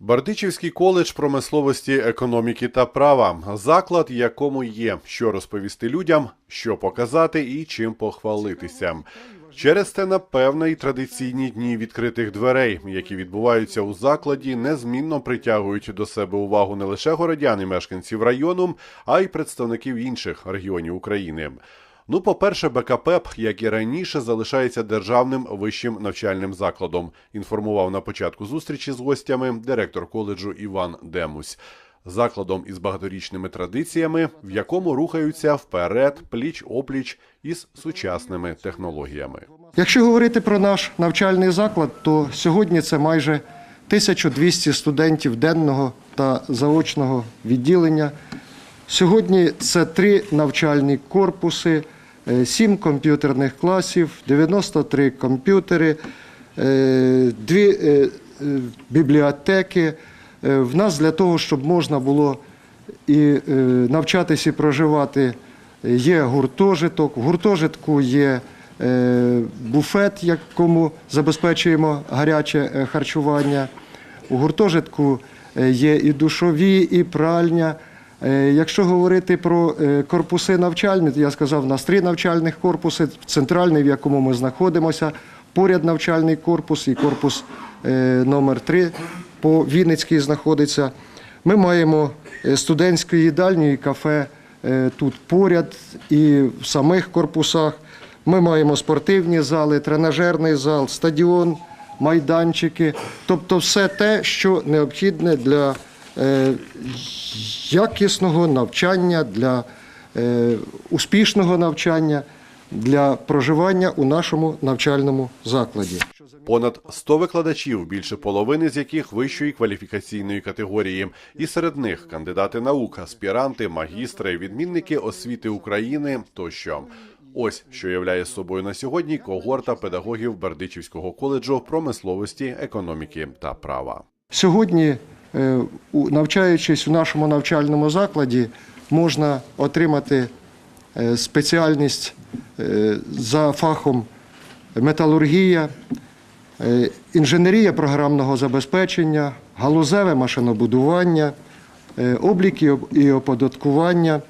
Бардичівський коледж промисловості, економіки та права заклад, якому є що розповісти людям, що показати і чим похвалитися. Через те, напевно, і традиційні дні відкритих дверей, які відбуваються у закладі, незмінно притягують до себе увагу не лише городян і мешканців району, а й представників інших регіонів України. Ну, по-перше, БКПЕП, як і раніше, залишається державним вищим навчальним закладом. Інформував на початку зустрічі з гостями директор коледжу Іван Демусь. Закладом із багаторічними традиціями, в якому рухаються вперед пліч опліч із сучасними технологіями. Якщо говорити про наш навчальний заклад, то сьогодні це майже 1200 студентів денного та заочного відділення. Сьогодні це три навчальні корпуси, е, сім комп'ютерних класів, 93 комп'ютери, е, дві е, е, бібліотеки. Е, В нас для того, щоб можна було і е, навчатися і проживати, е, є гуртожиток. В гуртожитку є е, буфет, якому забезпечуємо гаряче е, харчування. У гуртожитку е, є і душові, і пральня. Е, Якщо говорити про е, корпуси навчальні, я сказав, у нас три навчальних корпуси, центральний, в якому ми знаходимося, поряд навчальний корпус і корпус е, номер 3 по Вінницькій знаходиться. Ми маємо студентську їдальню і кафе тут поряд і в самих корпусах. Ми маємо спортивні зали, тренажерний зал, стадіон, майданчики, тобто все те, що необхідне для якісного навчання, для е, успішного навчання, для проживання у нашому навчальному закладі. Понад 100 викладачів, більше половини з яких вищої кваліфікаційної категорії, і серед них кандидати наук, аспіранти, магістри, відмінники освіти України тощо. Ось що являє собою на сьогодні когорта педагогів Бердичівського коледжу промисловості, економіки та права. Сьогодні, е, навчаючись у нашому навчальному закладі, можна отримати е, спеціальність е, за фахом металургія, е, інженерія програмного забезпечення, галузеве машинобудування, е, облік і оподаткування,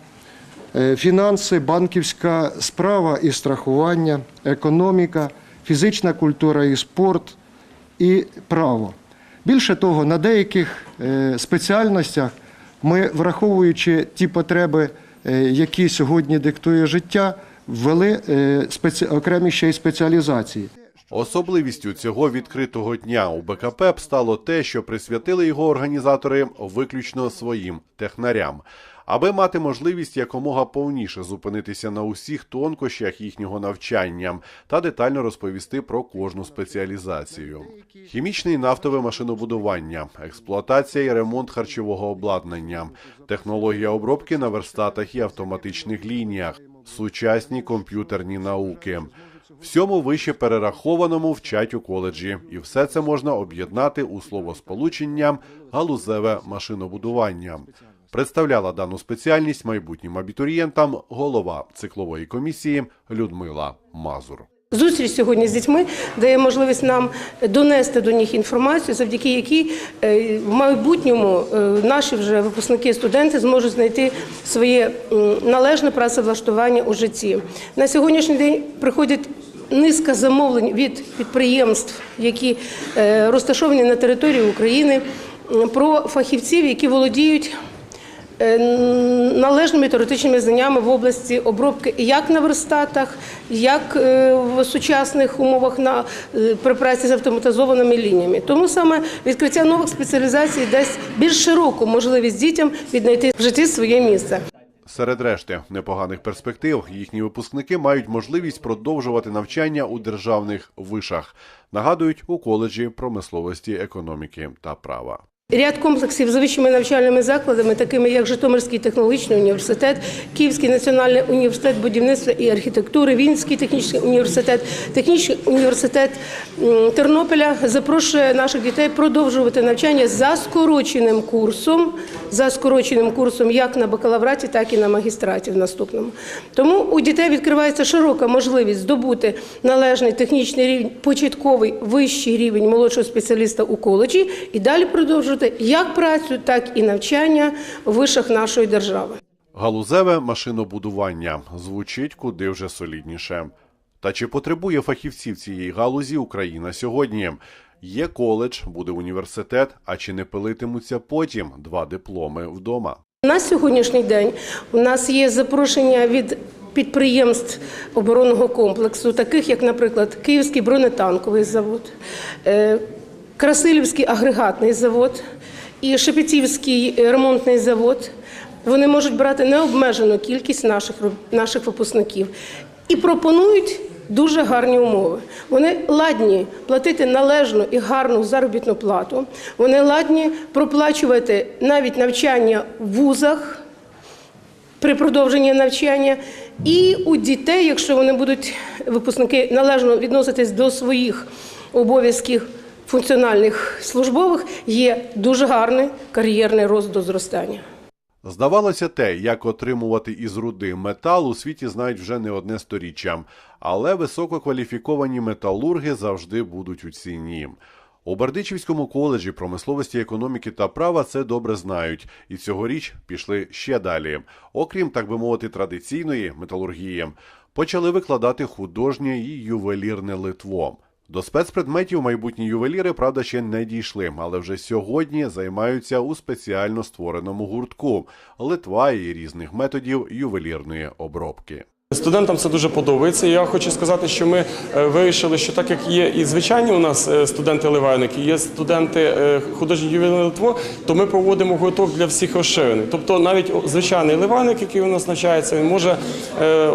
е, фінанси, банківська справа і страхування, економіка, фізична культура і спорт і право. Більше того, на деяких е, спеціальностях ми, враховуючи ті потреби, е, які сьогодні диктує життя, ввели е, окремі ще й спеціалізації. Особливістю цього відкритого дня у БКП стало те, що присвятили його організатори виключно своїм технарям, аби мати можливість якомога повніше зупинитися на усіх тонкощах їхнього навчання та детально розповісти про кожну спеціалізацію. Хімічне і нафтове машинобудування, експлуатація і ремонт харчового обладнання, технологія обробки на верстатах і автоматичних лініях, сучасні комп'ютерні науки. Всьому вище перерахованому вчать у коледжі, і все це можна об'єднати у словосполучення галузеве машинобудування. Представляла дану спеціальність майбутнім абітурієнтам голова циклової комісії Людмила Мазур. Зустріч сьогодні з дітьми дає можливість нам донести до них інформацію, завдяки якій е, в майбутньому е, наші вже випускники, студенти зможуть знайти своє належне працевлаштування у житті. На сьогоднішній день приходять низка замовлень від підприємств, які е, розташовані на території України, про фахівців, які володіють належними теоретичними знаннями в області обробки як на верстатах, як е, в сучасних умовах на е, при праці з автоматизованими лініями. Тому саме відкриття нових спеціалізацій дасть більш широку можливість дітям віднайти в житті своє місце. Серед решти непоганих перспектив їхні випускники мають можливість продовжувати навчання у державних вишах. Нагадують у коледжі промисловості, економіки та права. Ряд комплексів з вищими навчальними закладами, такими як Житомирський технологічний університет, Київський національний університет будівництва і архітектури, Вінницький технічний університет, технічний університет Тернополя запрошує наших дітей продовжувати навчання за скороченим курсом, за скороченим курсом як на бакалавраті, так і на магістраті в наступному. Тому у дітей відкривається широка можливість здобути належний технічний рівень, початковий вищий рівень молодшого спеціаліста у коледжі і далі продовжувати продовжувати як працю, так і навчання в вишах нашої держави. Галузеве машинобудування звучить куди вже солідніше. Та чи потребує фахівців цієї галузі Україна сьогодні? Є коледж, буде університет, а чи не пилитимуться потім два дипломи вдома? На сьогоднішній день у нас є запрошення від підприємств оборонного комплексу, таких як, наприклад, Київський бронетанковий завод, е, Красилівський агрегатний завод і Шепетівський ремонтний завод. Вони можуть брати необмежену кількість наших, наших випускників і пропонують дуже гарні умови. Вони ладні платити належну і гарну заробітну плату. Вони ладні проплачувати навіть навчання в вузах при продовженні навчання. І у дітей, якщо вони будуть випускники належно відноситись до своїх обов'язків функціональних службових, є дуже гарний кар'єрний рост до зростання. Здавалося, те, як отримувати із руди метал, у світі знають вже не одне сторіччя, але висококваліфіковані металурги завжди будуть у ціні. У Бердичівському коледжі промисловості, економіки та права це добре знають, і цьогоріч пішли ще далі. Окрім так би мовити, традиційної металургії, почали викладати художнє і ювелірне литво. До спецпредметів майбутні ювеліри, правда, ще не дійшли, але вже сьогодні займаються у спеціально створеному гуртку Литва і різних методів ювелірної обробки. Студентам це дуже подобається. Я хочу сказати, що ми е, вирішили, що так як є і звичайні у нас е, студенти-ливайники, є студенти е, художнє ювелірне литво, то ми проводимо гурток для всіх розширених. Тобто навіть звичайний ливайник, який у нас навчається, він може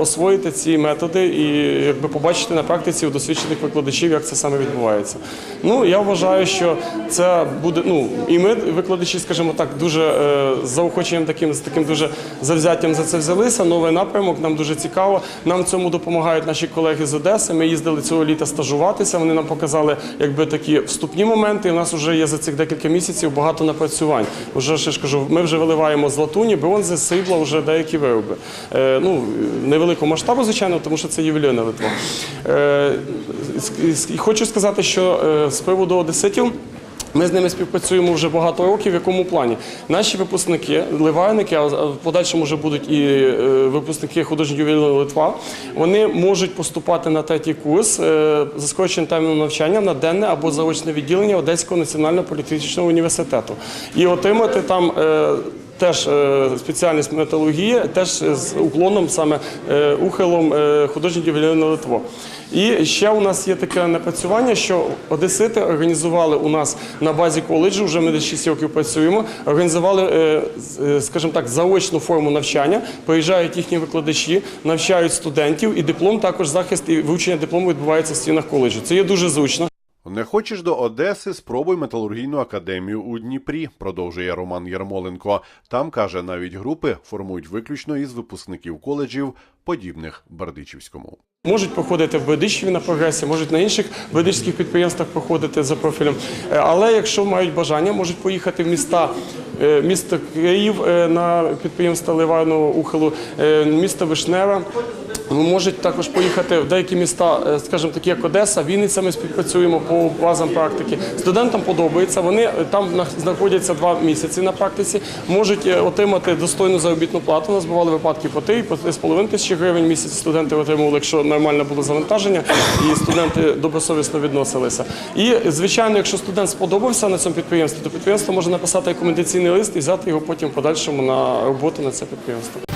освоїти ці методи і якби побачити на практиці у досвідчених викладачів, як це саме відбувається. Ну я вважаю, що це буде. Ну і ми, викладачі, скажімо так, дуже е, з заохоченням таким з таким дуже завзяттям за це взялися. Новий напрямок нам дуже цікаво. Нам в цьому допомагають наші колеги з Одеси. Ми їздили цього літа стажуватися. Вони нам показали якби такі вступні моменти. І у нас вже є за цих декілька місяців багато напрацювань. Уже ще ж кажу, ми вже виливаємо з латуні, бронзи, срібла, вже деякі вироби. Е, ну невеликого масштабу, звичайно, тому що це ювелірне литво. Е, хочу сказати, що е, з приводу одеситів. Ми з ними співпрацюємо вже багато років. В якому плані наші випускники, ливайники, а в подальшому вже будуть і е, випускники художньо ювелірного Литва. Вони можуть поступати на третій курс за скороченим терміном навчання на денне або заочне відділення Одеського національного політехнічного університету і отримати там. Теж е, спеціальність металургія, теж з уклоном саме е, ухилом е, художнє ювелірне литво. І ще у нас є таке напрацювання, що одесити організували у нас на базі коледжу, вже ми десь 6 років працюємо. Організували, скажімо так, заочну форму навчання. Приїжджають їхні викладачі, навчають студентів, і диплом також захист і вручення диплому відбувається в стінах коледжу. Це є дуже зручно. Не хочеш до Одеси? Спробуй металургійну академію у Дніпрі, продовжує Роман Ярмоленко. Там каже, навіть групи формують виключно із випускників коледжів, подібних Бердичівському. Можуть проходити в Бердичеві на прогресі, можуть на інших бердичських підприємствах проходити за профілем. Е, Але якщо мають бажання, можуть поїхати в міста, е, місто Київ е, на підприємство Ливайного ухилу, місто Вишневе. Можуть також поїхати в деякі міста, е, скажімо, такі як Одеса, Вінниця. Ми співпрацюємо по базам практики. Студентам подобається. Вони е, там знаходяться два місяці на практиці, можуть е, отримати достойну заробітну плату. У нас бували випадки по 3, по 3,5 тисячі гривень місяць. Студенти отримували, якщо нормально було завантаження, і студенти добросовісно відносилися. І звичайно, якщо студент сподобався на цьому підприємстві, то підприємство може написати рекомендаційний лист і взяти його потім в подальшому на роботу на це підприємство.